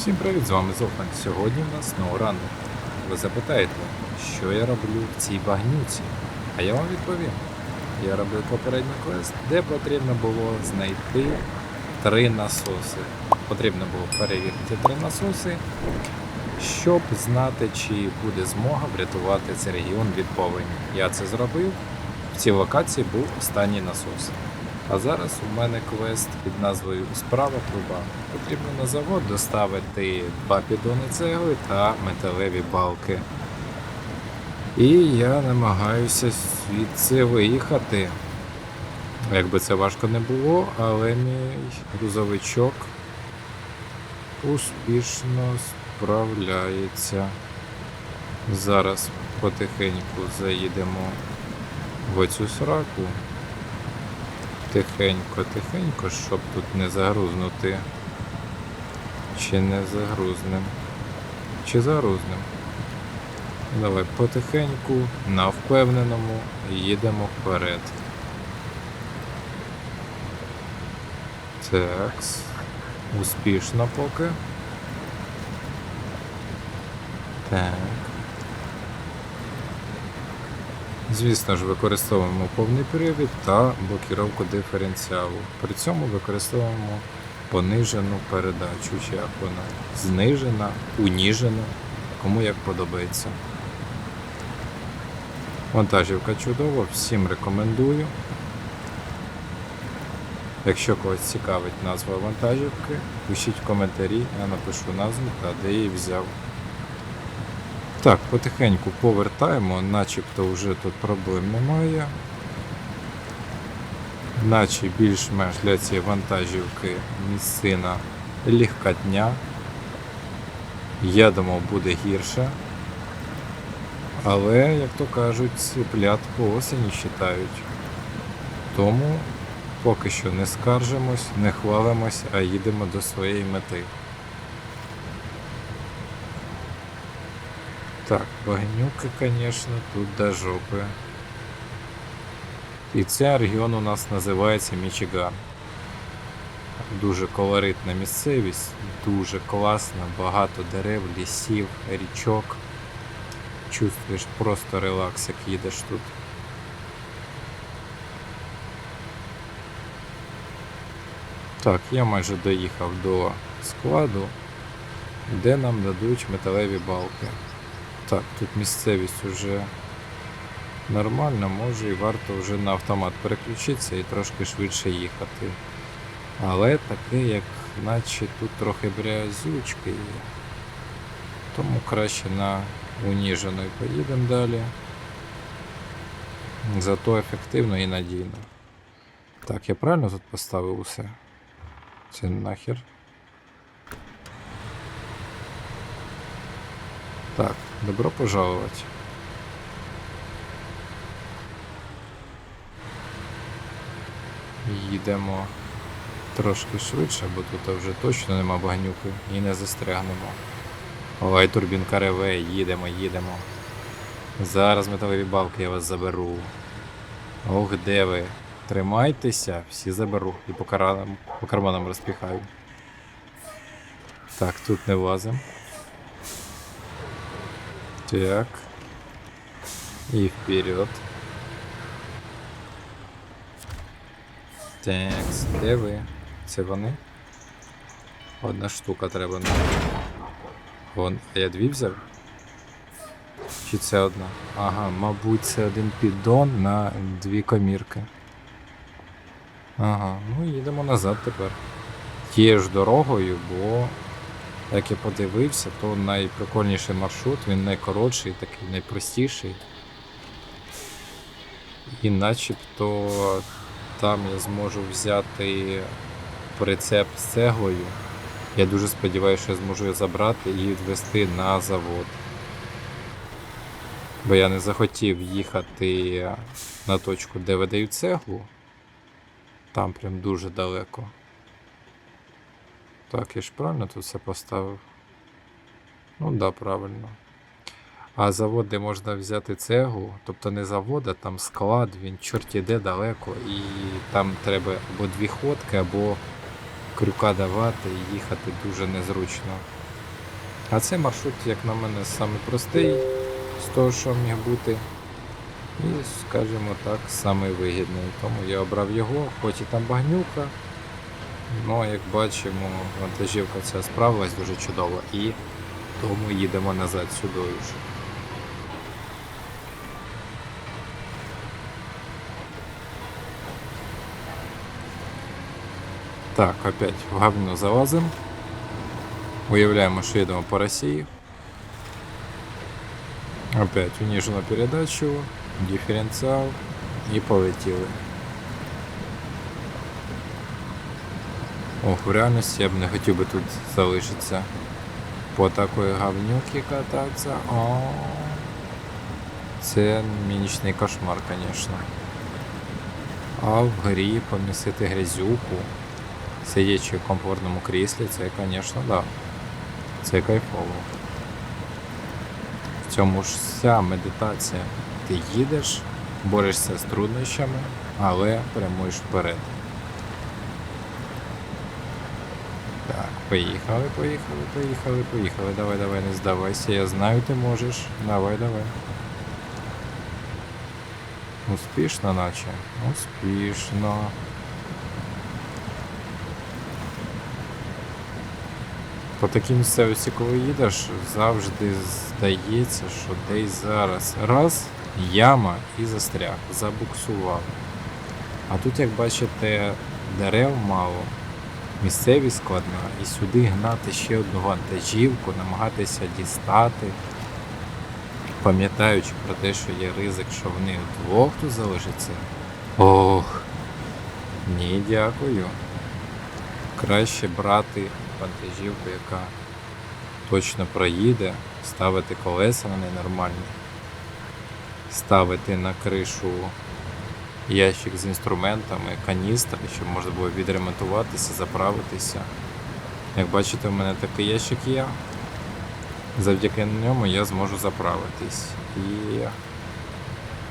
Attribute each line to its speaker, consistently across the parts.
Speaker 1: Всім привіт, з вами Зохан. Сьогодні в нас знову ранок. Ви запитаєте, що я роблю в цій багнюці? А я вам відповім. Я робив попередній квест, де потрібно було знайти три насоси. Потрібно було перевірити три насоси, щоб знати, чи буде змога врятувати цей регіон від повені. Я це зробив. В цій локації був останній насос. А зараз у мене квест під назвою Справа труба. Потрібно на завод доставити два підони цегли та металеві балки. І я намагаюся звідси виїхати. Якби це важко не було, але мій грузовичок успішно справляється. Зараз потихеньку заїдемо в оцю сраку. Тихенько, тихенько, щоб тут не загрузнути. Чи не загрузнем? Чи загрузнем? Давай потихеньку, на впевненому, їдемо вперед. Такс. Успішно поки. Так. Звісно ж, використовуємо повний привід та блокіровку диференціалу. При цьому використовуємо понижену передачу, чи як вона знижена, уніжена, кому як подобається. Вантажівка чудова, всім рекомендую. Якщо когось цікавить назва вантажівки, пишіть в коментарі, я напишу назву та де її взяв. Так, потихеньку повертаємо, начебто вже тут проблем немає. Наче більш-менш для цієї вантажівки місцина легкотня. Я думав, буде гірше. Але, як то кажуть, цыплят по осені считають. Тому поки що не скаржимось, не хвалимось, а їдемо до своєї мети. Так, багнюка, конечно, тут до жопи. І цей регіон у нас називається Мічиган. Дуже колоритна місцевість, дуже класна, багато дерев, лісів, річок. Чувствуєш просто релакс, як їдеш тут. Так, я майже доїхав до складу, де нам дадуть металеві балки. Так, тут місцевість уже нормальна, може і варто вже на автомат переключитися і трошки швидше їхати. Але таке, як наче тут трохи брязючки є. Тому краще на уніженої поїдемо далі. Зато ефективно і надійно. Так, я правильно тут поставив усе? Це нахер. Так, добро пожаловать. Їдемо трошки швидше, бо тут вже точно нема багнюки і не застрягнемо. Ой, турбінка реве, їдемо, їдемо. Зараз металеві балки я вас заберу. Ох, де ви? Тримайтеся, всі заберу і по, каранам, по карманам розпіхаю. Так, тут не влазим. Так. І вперед. Так, де ви? Це вони? Одна штука треба. Вон, а я дві взяв? Чи це одна? Ага, мабуть, це один піддон на дві комірки. Ага, ну їдемо назад тепер. Тією ж дорогою, бо як я подивився, то найприкольніший маршрут, він найкоротший, такий найпростіший. І начебто там я зможу взяти прицеп з цеглою. Я дуже сподіваюся, що я зможу її забрати і відвести на завод. Бо я не захотів їхати на точку, де видають цеглу. Там прям дуже далеко. Так, я ж правильно тут все поставив? Ну да, правильно. А завод, де можна взяти цеглу, тобто не завод, а там склад, він чорт іде далеко, і там треба або дві ходки, або крюка давати і їхати дуже незручно. А цей маршрут, як на мене, самий простий з того, що міг бути. І, скажімо так, самий вигідний. Тому я обрав його, хоч і там багнюка. Ну, як бачимо, вантажівка ця справилась дуже чудово і тому їдемо назад сюди ж. Так, опять в говно залазим. Уявляємо, що їдемо по Росії. Опять унижено передачу, дифференциал і полетіли. Ох, в реальності я б не хотів би тут залишитися. По такої говнюки кататися. О, це мінічний кошмар, звісно. А в грі помісити грязюку, сидячи в комфортному кріслі, це, звісно, да. Це кайфово. В цьому ж вся медитація. Ти їдеш, борешся з труднощами, але прямуєш вперед. Так, поїхали, поїхали, поїхали, поїхали. Давай, давай, не здавайся. Я знаю, ти можеш. Давай, давай. Успішно, наче. Успішно. По такій місцевості, коли їдеш, завжди здається, що десь зараз раз яма і застряг, забуксував. А тут, як бачите, дерев мало, місцевість складна, і сюди гнати ще одну вантажівку, намагатися дістати, пам'ятаючи про те, що є ризик, що вони вдвох тут залишаться. Ох, ні, дякую. Краще брати вантажівку, яка точно проїде, ставити колеса неї нормальні, ставити на кришу ящик з інструментами, каністри, щоб можна було відремонтуватися, заправитися. Як бачите, у мене такий ящик є. Завдяки ньому я зможу заправитись. І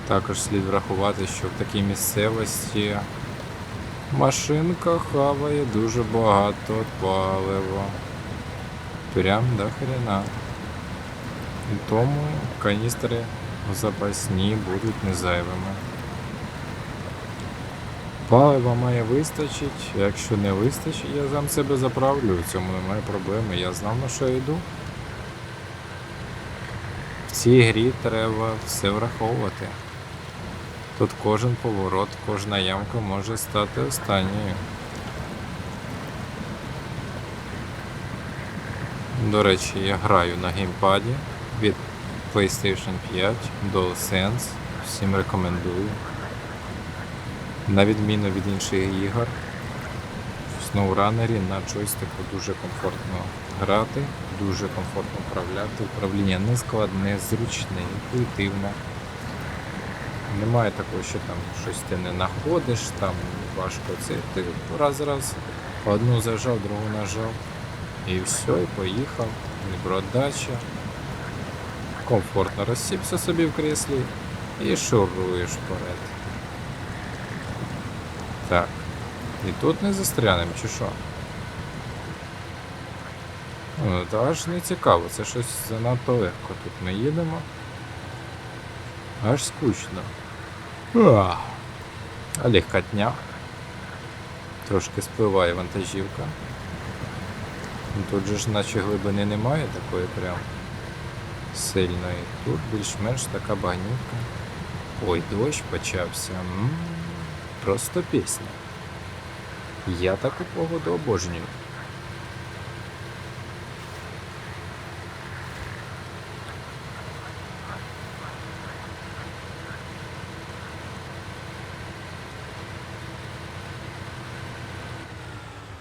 Speaker 1: також слід врахувати, що в такій місцевості машинка хаває дуже багато палива. Прям до хрена. І тому каністри запасні будуть не зайвими. Палива має вистачить, якщо не вистачить, я сам себе заправлю, в цьому немає проблеми. Я знав на що йду. В цій грі треба все враховувати. Тут кожен поворот, кожна ямка може стати останньою. До речі, я граю на геймпаді від PlayStation 5 DualSense. Всім рекомендую. На відміну від інших ігор, в SnowRunner на джойстику дуже комфортно грати, дуже комфортно управляти. Управління не складне, зручне, інтуїтивне. Немає такого, що там щось ти не знаходиш, там важко це. Ти раз-раз одну зажав, другу нажав. І все, і поїхав. Відбродача. Комфортно розсівся собі в кріслі і шуруєш вперед. Так. І тут не застрянемо, чи що? Ну, та аж не цікаво, це щось занадто легко. Тут ми їдемо. Аж скучно. А легкотня. Трошки спливає вантажівка. Ну, Тут же ж наче глибини немає такої прям сильної. Тут більш-менш така багнюка. Ой, дощ почався. М, Просто пісня. Я таку погоду обожнюю.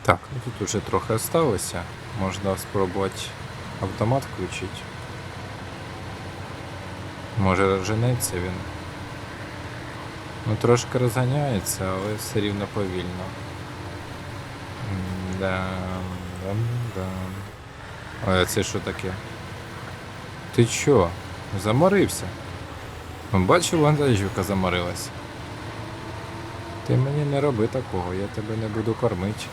Speaker 1: Так, ну тут уже трохи осталося. Можна спробувати автомат включити. Може розженеться він. Ну трошки розганяється, але все рівно повільно. Да, да, да. Ой, а це що таке? Ти чо? Заморився? Ну, Бачив, вантажівка заморилась. Ти мені не роби такого, я тебе не буду кормити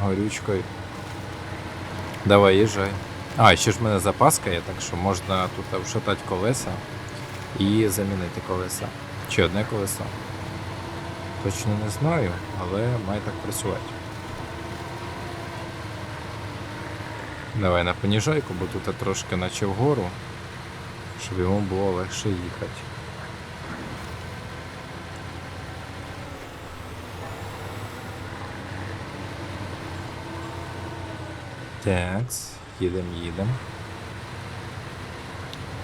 Speaker 1: горючкою. Давай, їжджай. А, ще ж в мене запаска є, так що можна тут вшатати колеса і замінити колеса. Чи одне колесо. Точно не знаю, але має так працювати. Давай на поніжайку, бо тут трошки наче вгору, щоб йому було легше їхати. Такс, їдем, їдем.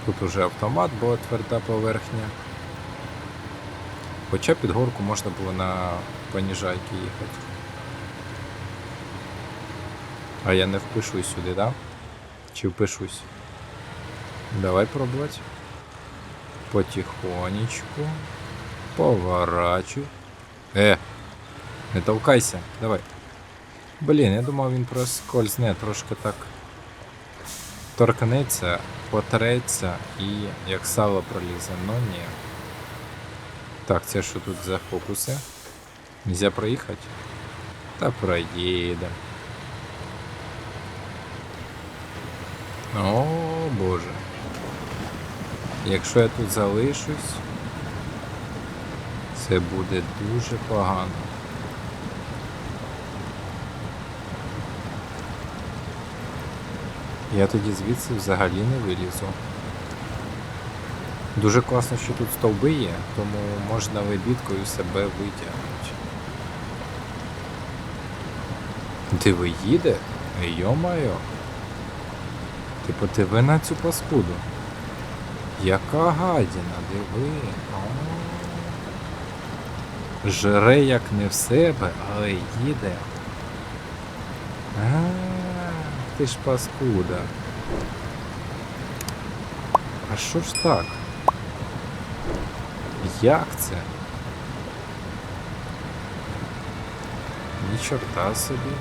Speaker 1: Тут уже автомат, бо тверда поверхня. Хоча під горку можна було на поніжайки їхати. А я не впишусь сюди, да? Чи впишусь? Давай пробувати. Потихонечку. Поворачуй. Е! Не толкайся, давай. Блін, я думав він проскользне трошки так. Торкнеться, потреться і як сало пролізе, ну ні. Так, це що тут за фокуси? Нельзя проїхати? Та проїдемо. О, боже. Якщо я тут залишусь, це буде дуже погано. Я тоді звідси взагалі не вилізу. Дуже класно, що тут стовби є, тому можна лебідкою себе витягнути. Диви їде? Йо-майо. Типу, диви на цю паскуду. Яка гадіна, диви. О. Жре як не в себе, але їде. А, ти ж паскуда. А що ж так? Як це? Ні чорта собі.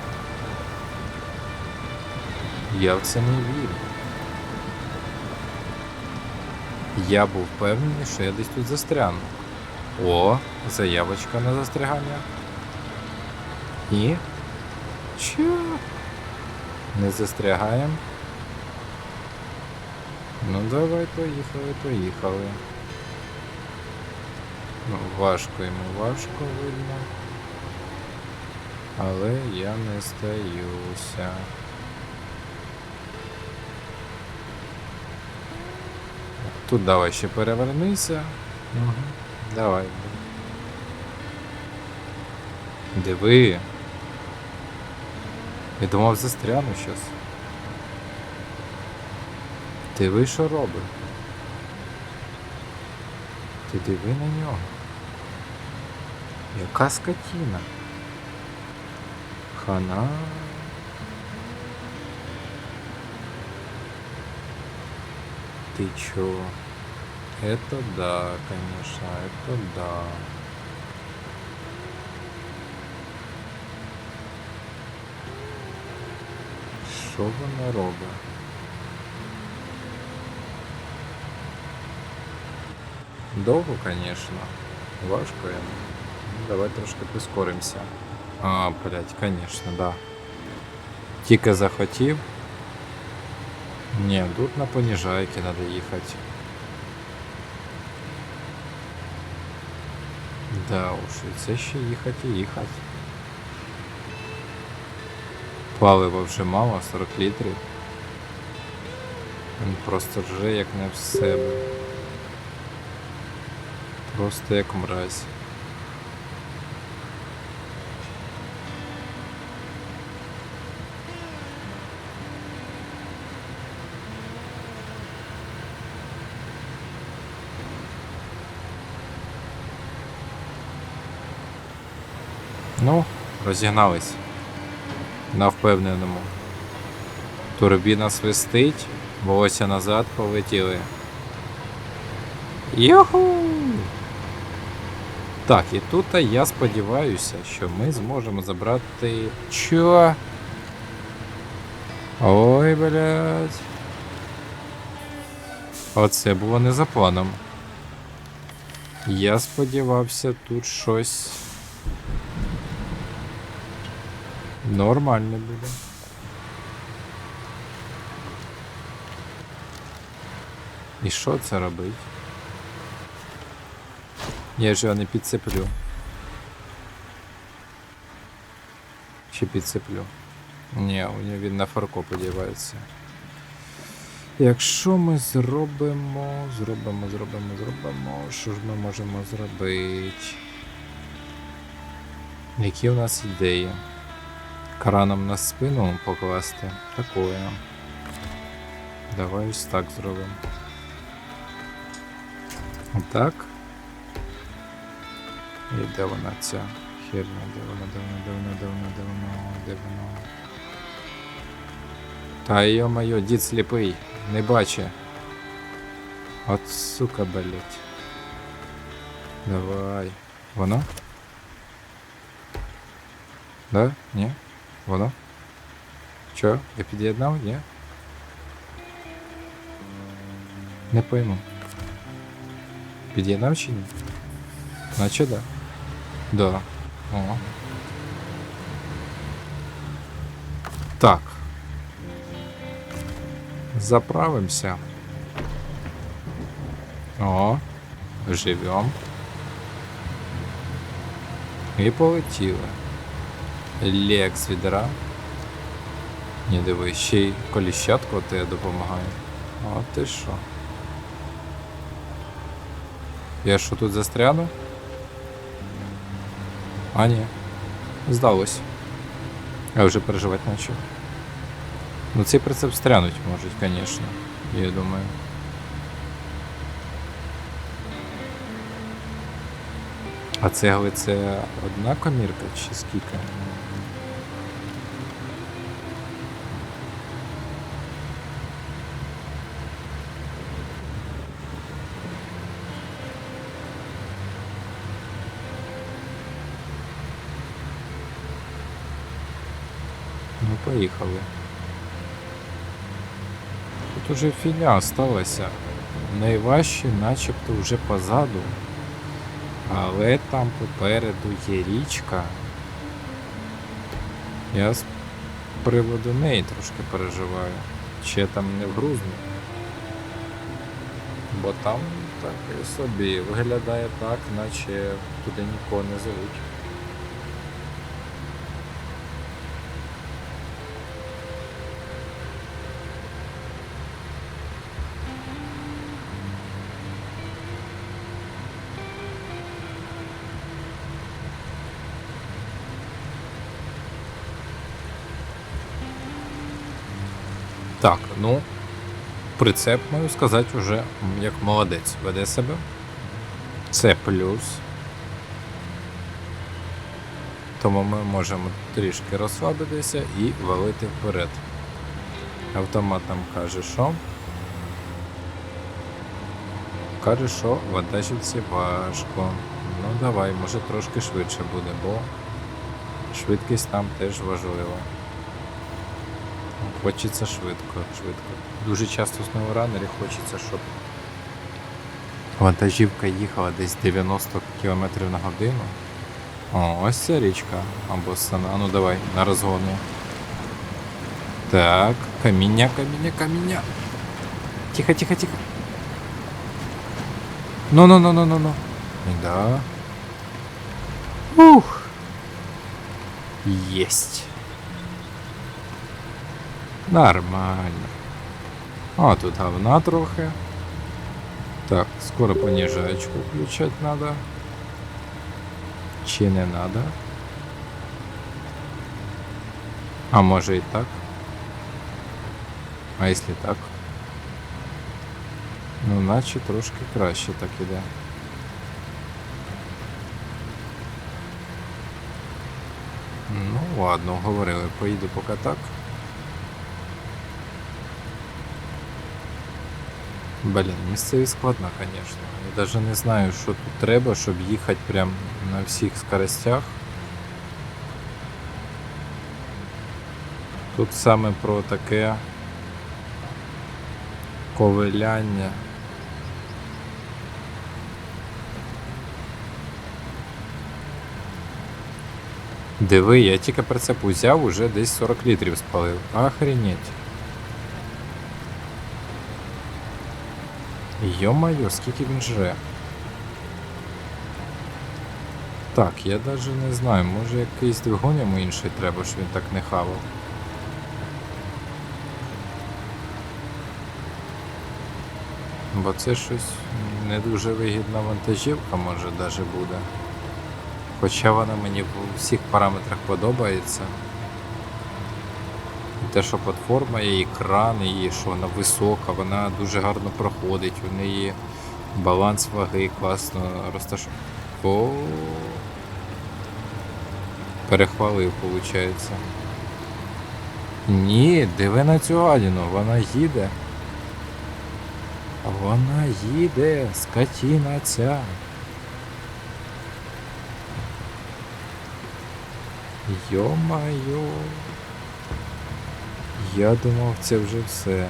Speaker 1: Я в це не вірю. Я був впевнений, що я десь тут застряну. О, заявочка на застрягання. І. Чо? Не застрягаємо. Ну давай, поїхали, поїхали. Ну, важко йому важко видно. Але я не здаюся. Тут давай ще перевернися. Угу. Давай. Диви. Я думав застряну щас. Диви, що робить. Ти диви на нього. Яка скотіна. Хана. Ты чё? Это да, конечно, это да. Що вона робить? Довго, конечно. Важко йому. Давай трошки прискоримося. А, блять, конечно, да. Тільки захотів. Ні, тут на поніжайки треба їхати. Да уж, і це ще їхати і їхати. Палива вже мало, 40 літрів. Він просто рже як не в себе. Просто як мразь. Ну, розігнались. На впевненому. Турбіна свистить, волосся назад полетіли. Йоху! Так, і тут я сподіваюся, що ми зможемо забрати. Чо? Ой, блядь. Оце було не за планом. Я сподівався тут щось. Нормально буде. І що це робить? Я ж його не підцеплю. Чи підцеплю? Ні, у нього він на фарко подівається. Якщо ми зробимо, зробимо, зробимо, зробимо, що ж ми можемо зробити? Які у нас ідеї? Краном на спину покласти. Такое. Давай ось так зробимо. Отак. І де вона ця херня, де вона, де вона, де вона, де вона, де вона, де вона. Та йо-моє, дід сліпий, не бачить. От сука, блять. Давай. Воно? Да? Ні? Воно? Чо? Я під'єднав? Ні? Не пойму. Під'єднав чи ні? Наче да. Да. О. Так. Заправимся. О, живем. І полетіли. Лек з відра. Ні, диви, ще й коліщатку тебе допомагає. О, ти що? Я що тут застряну? А ні. Здалось. Я вже переживати почав. Ну цей прицеп стрянуть можуть, звісно. Я думаю. А цегли це одна комірка чи скільки? Поїхали. Тут уже фіня осталася. Найважче начебто вже позаду. Але там попереду є річка. Я з приводу неї трошки переживаю. Чи там не вгрузну. Бо там так і собі виглядає так, наче туди нікого не зовуть. Ну, прицеп, маю сказати, вже як молодець веде себе. Це плюс. Тому ми можемо трішки розслабитися і валити вперед. Автомат нам каже, що. Каже, що вантажівці важко. Ну давай, може трошки швидше буде, бо швидкість там теж важлива. Хочеться швидко, швидко. Дуже часто в SnowRunner хочеться, щоб вантажівка їхала десь 90 км на годину. О, ось ця річка. Або сана. А ну давай, на розгону. Так, каміння, каміння, каміння. Тихо, тихо, тихо. Ну, ну, ну, ну, ну, ну. Да. Ух. Есть. Нормально. А, тут говна трохи. Так, скоро понижаечку включать надо. Чи не надо? А може і так? А якщо так? Ну, наче трошки краще так іде. Ну, ладно, говорили, поїду поки так. Блін, місцевість складна, звісно. Я навіть не знаю, що тут треба, щоб їхати прям на всіх скоростях. Тут саме про таке ковиляння. Диви, я тільки прицеп узяв, уже десь 40 літрів спалив. Охренеть. Йо-моє, скільки він жре. Так, я навіть не знаю, може якийсь двигун йому інший треба, щоб він так не хавав. Бо це щось не дуже вигідна вантажівка, може навіть буде. Хоча вона мені в всіх параметрах подобається. Те, що платформа, і екран, і що вона висока, вона дуже гарно проходить, у неї баланс ваги класно розташований. О, перехвалив, виходить. Ні, диви на цю гадіну, вона їде. Вона їде, скотіна ця. Йо-майо. Я думав, це вже все.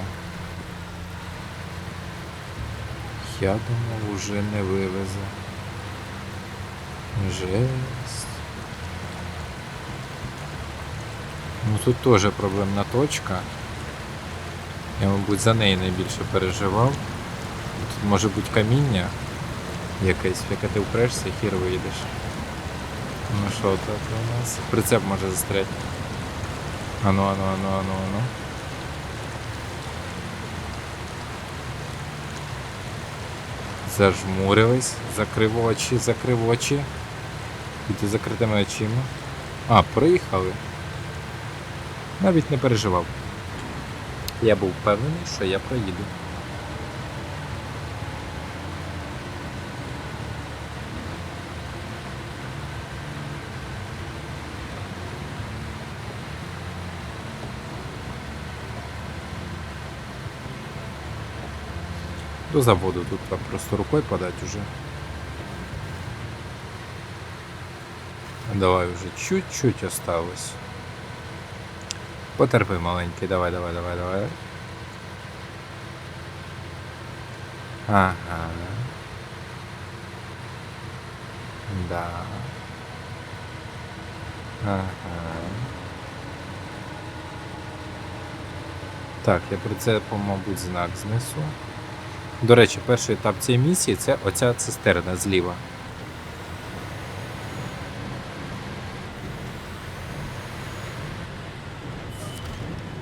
Speaker 1: Я думав, уже не вивезе. Жесть. Ну тут теж проблемна точка. Я, мабуть, за неї найбільше переживав. Тут може бути каміння якесь, яке ти впрешся хір вийдеш. Ну що тут у нас? Прицеп може застряти. Ану, ану, ану, ану, ану. Зажмурились, закрив очі, закрив очі. Піти закритими очима. А, проїхали. Навіть не переживав. Я був впевнений, що я проїду. До заводу тут так просто рукой подать уже. Давай уже чуть-чуть осталось. Потерпи маленький, давай, давай, давай, давай. Ага. Да. Ага. Так, я прицепом, мабуть, знак знесу. До речі, перший етап цієї місії це оця цистерна зліва.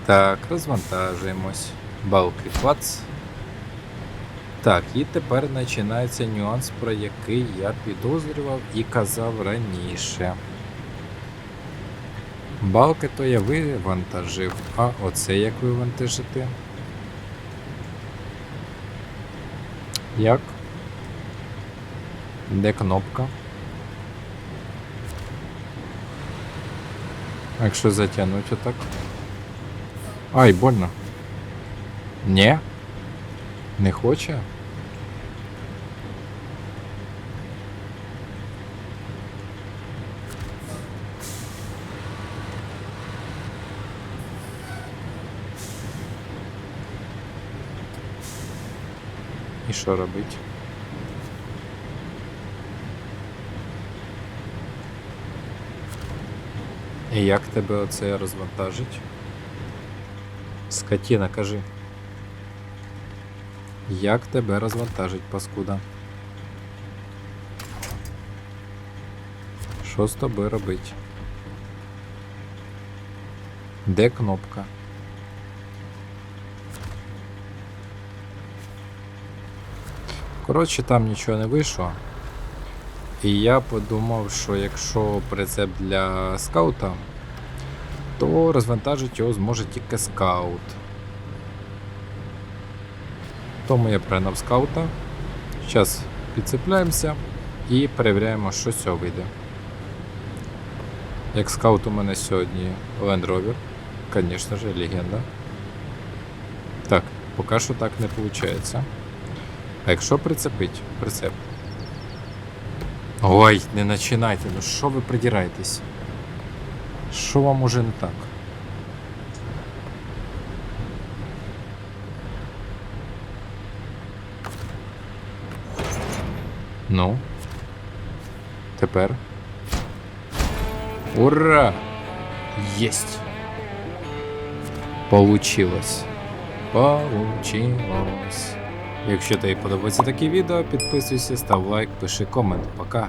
Speaker 1: Так, розвантажуємось. Балки клац. Так, і тепер починається нюанс, про який я підозрював і казав раніше. Балки то я вивантажив, а оце як вивантажити? Як? Де кнопка? Якщо затягнути отак. Ай, больно. Ні? Не хоче? І що робить? І як тебе оце розвантажить? Скотіна, кажи. Як тебе розвантажить, паскуда? Що з тобою робить? Де кнопка? Коротше, там нічого не вийшло. І я подумав, що якщо прицеп для скаута, то розвантажити його зможе тільки скаут. Тому я пригнав скаута. Зараз підцепляємося і перевіряємо, що з цього вийде. Як скаут у мене сьогодні Land Rover, звісно ж, легенда. Так, поки що так не виходить. А якщо прицепить, прицеп. Ой, не починайте, ну що ви придираєтесь? Що вам уже не так? Ну. Тепер. Ура! Есть! Получилось. Получилось. Якщо тобі подобається таке відео, підписуйся, став лайк, пиши комент. Пока.